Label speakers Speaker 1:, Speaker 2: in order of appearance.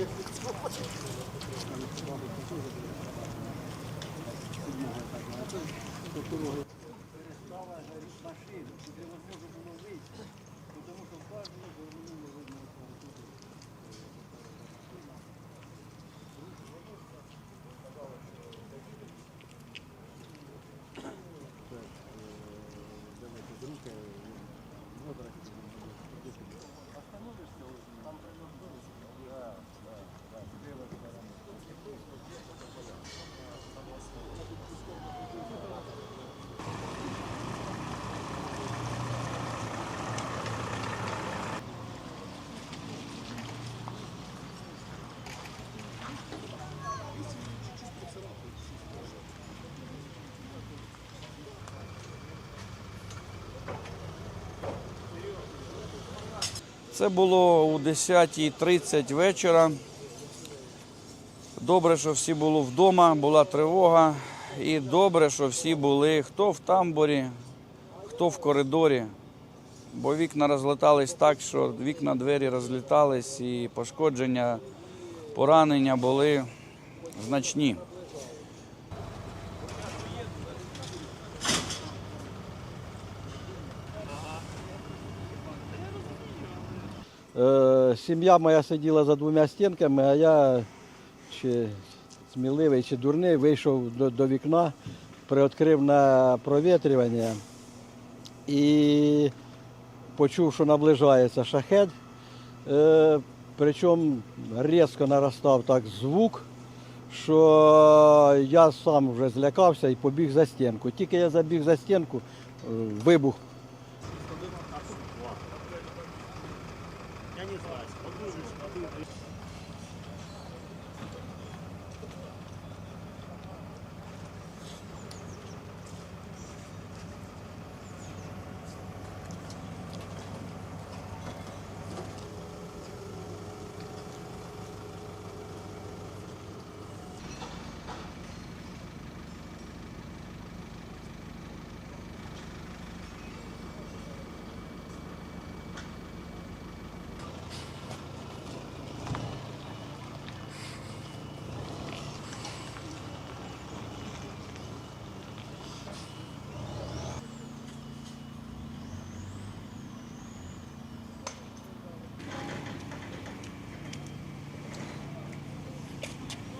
Speaker 1: Перестала горіти машина, туди не можу Це було у 10.30 вечора. Добре, що всі були вдома, була тривога. І добре, що всі були хто в тамбурі, хто в коридорі. Бо вікна розлетались так, що вікна двері розлітались і пошкодження, поранення були значні.
Speaker 2: Сім'я моя сиділа за двома стінками, а я чи сміливий, чи дурний, вийшов до, до вікна, приоткрив на провітрювання і почув, що наближається шахет. Е, Причому різко наростав так звук, що я сам вже злякався і побіг за стінку. Тільки я забіг за стінку, е, вибух